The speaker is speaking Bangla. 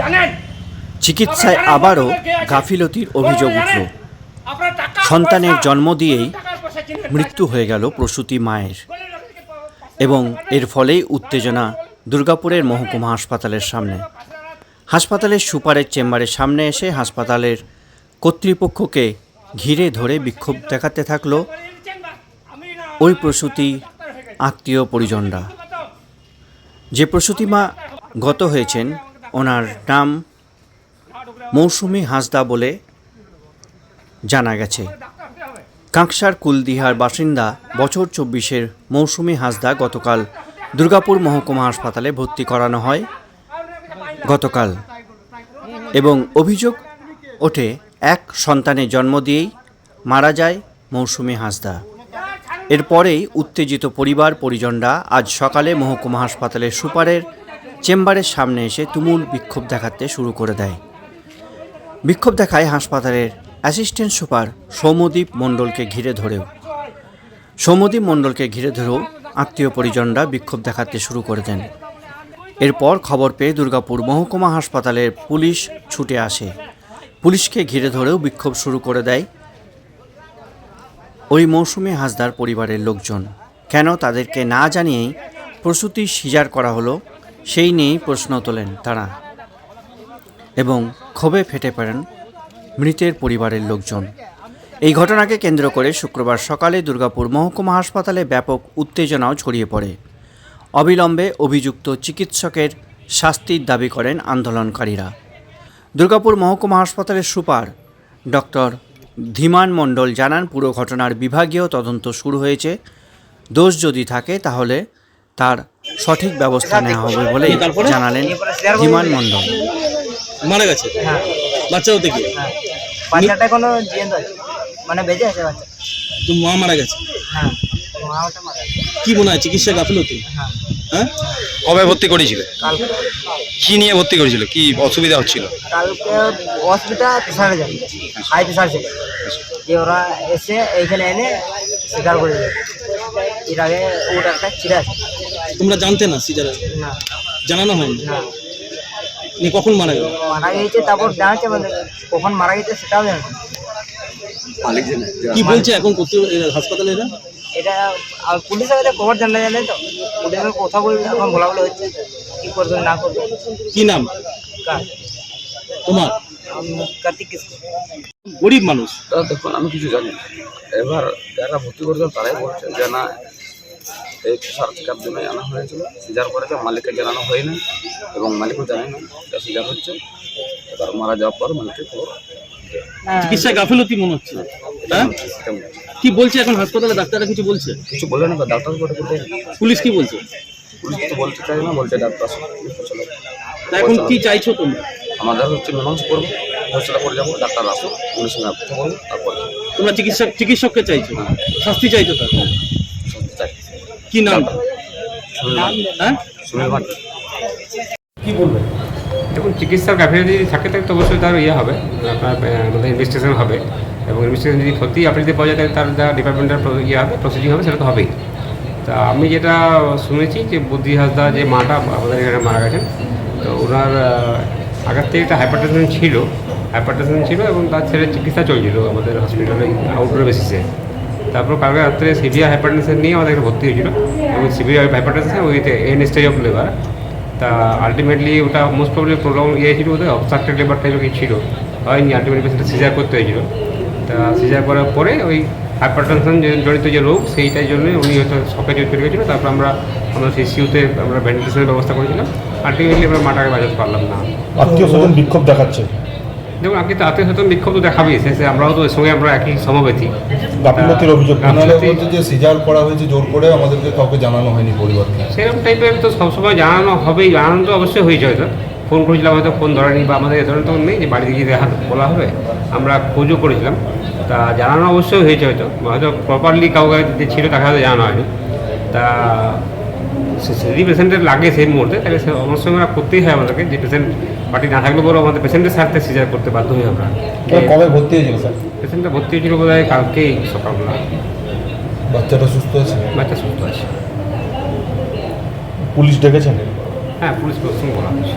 জানেন? চিকিৎসায় আবারও গাফিলতির অভিযোগ উঠল। সন্তানের জন্ম দিয়েই মৃত্যু হয়ে গেল প্রসূতি মায়ের। এবং এর ফলেই উত্তেজনা দুর্গাপুরের মহকুমা হাসপাতালের সামনে। হাসপাতালের সুপারের চেম্বারের সামনে এসে হাসপাতালের কর্তৃপক্ষকে ঘিরে ধরে বিক্ষোভ দেখাতে থাকল ওই প্রসূতি আত্মীয় পরিজনরা। যে প্রসূতি মা গত হয়েছেন ওনার নাম মৌসুমি হাসদা বলে জানা গেছে। কাঁকসার কুলদিহার বাসিন্দা বছর চব্বিশের মৌসুমি হাসদা গতকাল দুর্গাপুর মহকুমা হাসপাতালে ভর্তি করানো হয়। গতকাল। এবং অভিযোগ ওঠে, এক সন্তানের জন্ম দিয়েই মারা যায় মৌসুমি হাসদা। এরপরেই উত্তেজিত পরিবার পরিজনরা আজ সকালে মহকুমা হাসপাতালের সুপারের চেম্বারের সামনে এসে তুমুল বিক্ষোভ দেখাতে শুরু করে দেয়। বিক্ষোভ দেখায় হাসপাতালের অ্যাসিস্ট্যান্ট সুপার সৌমদীপ মণ্ডলকে ঘিরে ধরেও। সৌমদীপ মণ্ডলকে ঘিরে ধরেও আত্মীয় পরিজনরা বিক্ষোভ দেখাতে শুরু করে দেন। এরপর খবর পেয়ে দুর্গাপুর মহকুমা হাসপাতালের পুলিশ ছুটে আসে। পুলিশকে ঘিরে ধরেও বিক্ষোভ শুরু করে দেয় ওই মৌসুমী হাসদার পরিবারের লোকজন। কেন তাদেরকে না জানিয়েই প্রসূতি সিজার করা হলো সেই নিয়েই প্রশ্ন তোলেন তারা। এবং ক্ষোভে ফেটে পড়েন মৃতের পরিবারের লোকজন। এই ঘটনাকে কেন্দ্র করে শুক্রবার সকালে দুর্গাপুর মহকুমা হাসপাতালে ব্যাপক উত্তেজনাও ছড়িয়ে পড়ে। অবিলম্বে অভিযুক্ত চিকিৎসকের শাস্তির দাবি করেন আন্দোলনকারীরা। দুর্গাপুর মহকুমা হাসপাতালের সুপার ডক্টর ধীমান মণ্ডল জানান, পুরো ঘটনার বিভাগীয় তদন্ত শুরু হয়েছে। দোষ যদি থাকে তাহলে তার সঠিক ব্যবস্থা নেওয়া হবে বলে জানালেন ধীমান মণ্ডল। মারা গেছে? হ্যাঁ। বাচ্চা হতে কি হ্যাঁ। বাচ্চাটা কোনো মানে বেঁচে আছে বাচ্চা। তো মা মারা গেছে? হ্যাঁ। মা ওটা মারা গেছে। কি মনে হয় চিকিৎসা গাফিলতি হ্যাঁ। হ্যাঁ? কবে ভর্তি করেছিল? কালকে কি নিয়ে ভর্তি করেছিল? কি অসুবিধা হচ্ছিল? কালকে হসপিটাল তেসারে যাবে হাই তেসার ছিল। যে ওরা এসে এইখানে এনে স্বীকার করে দেবে। এর আগে ওটা একটা ছিঁড়ে তোমরা জানতে না সিজারে? না। জানানো হয়নি? না। নিয়ে কখন মারা গেল? মারা গেছে তারপর জানাচ্ছে আমাদের কখন মারা গেছে সেটাও জানাচ্ছে কি বলছে এখন করতে হাসপাতালে এরা? এটা আর পুলিশের কাছে খবর জানা জানে তো পুলিশের কথা বলে এখন বলা বলে হচ্ছে কি করবে না করবে। কি নাম? কার? তোমার? কার্তিক কিস্কু গরিব মানুষ। তা দেখুন আমি কিছু জানি না। এবার যারা ভর্তি করেছেন তারাই বলছে যে না এই সার চেকার জন্য আনা হয়েছিল সিজার করেছে মালিককে জানানো হয় না এবং মালিকও জানে না এটা সিজার হচ্ছে। এবার মারা যাওয়ার পর মালিকের খবর চিকিৎসা গাফিলতি মনে হচ্ছে। হ্যাঁ। কি বলছে এখন হাসপাতালে? ডাক্তাররা কিছু বলছে? কিছু বলে না ডাক্তার পুলিশ কি বলছে? পুলিশ তো বলতে চাই না? বলছে ডাক্তার। এখন কি চাইছো তোমরা? আমাদের হচ্ছে মীমাংসা করব। ফসলা করে যাব ডাক্তার আসো পুলিশ সঙ্গে কথা বলব তারপর তোমরা চিকিৎসক চিকিৎসককে চাইছো? শাস্তি চাইছো তার? চাই কি নাম? সুনীল হ্যাঁ? সুনীল মান্ডি দেখুন চিকিৎসার গাফিলতি যদি থাকে তাহলে তো অবশ্যই তার ইয়ে হবে আপনার আমাদের ইনভেস্টিগেশন হবে। এবং ইনভেস্টিগেশন যদি সত্যি আপনি যদি পাওয়া যায় তাহলে তার যা ডিপার্টমেন্টের প্র- ইয়ে হবে প্রসিডিং হবে সেটা তো হবেই। তা আমি যেটা শুনেছি যে বুদ্ধি হাসদা যে মাটা আমাদের এখানে মারা গেছেন তো ওনার আগের থেকে একটা হাইপারটেনশন ছিল হাইপারটেনশন ছিল এবং তার ছেলে চিকিৎসা চলছিল আমাদের হসপিটালে আউটডোর বেসিসে তারপর কালকে রাত্রে সিভিয়ার হাইপারটেনশন নিয়ে আমাদের ভর্তি হয়েছিল এবং severe hypertension with an stage of labour তা আলটিমেটলি ওটা মোস্ট প্রবলি প্রোগ্রাম ইয়ে ছিল ওদের অবস্ট্রাক্টেড লেবার টাইপের কিছু ছিল। হয়নি আলটিমেটলি পেশেন্টটা সিজার করতে হয়েছিল। তা সিজার করার পরে ওই হাইপারটেনশন জড়িত যে রোগ সেইটার জন্য উনি হয়তো শখে চলে গেছিল। তারপর আমরা আমরা সেই সিউতে আমরা ভেন্টিলেশনের ব্যবস্থা করেছিলাম। আলটিমেটলি আমরা মাটাকে বাজাতে পারলাম না। আত্মীয় স্বজন বিক্ষোভ দেখাচ্ছে। দেখুন আপনি তো আত্মীয় স্বজন বিক্ষোভ তো দেখাবেই শেষে আমরাও তো সঙ্গে আমরা একই সমবেতী। গাফিলতির অভিযোগ বলছে যে সিজার করা হয়েছে জোর করে আমাদেরকে কাউকে জানানো হয়নি পরিবারকে সেরকম টাইপের তো সবসময় জানানো হবেই জানানো তো অবশ্যই হয়েছে হয়তো। ফোন করেছিলাম হয়তো ফোন ধরেনি বা আমাদের এ ধরনের তো নেই যে বাড়িতে গিয়ে দেখা বলা হবে আমরা খোঁজও করেছিলাম। তা জানানো অবশ্যই হয়েছে হয়তো হয়তো প্রপারলি কাউকে যে ছিল তাকে হয়তো জানানো হয়নি। তা যদি পেশেন্টের লাগে সেই মুহূর্তে তাহলে সে অবশ্যই আমরা করতেই হয় আমাদেরকে। যে পেশেন্ট পার্টি না থাকলে পরেও আমাদের পেশেন্টের স্বার্থে সিজার করতে বাধ্য হই আমরা। কবে ভর্তি হয়েছিল স্যার? পেশেন্টটা ভর্তি হয়েছিল বোধ হয় কালকেই সকালবেলা। বাচ্চাটা সুস্থ আছে? বাচ্চা সুস্থ আছে। পুলিশ ডেকেছেন? হ্যাঁ পুলিশ প্রশ্ন বলা হয়েছে।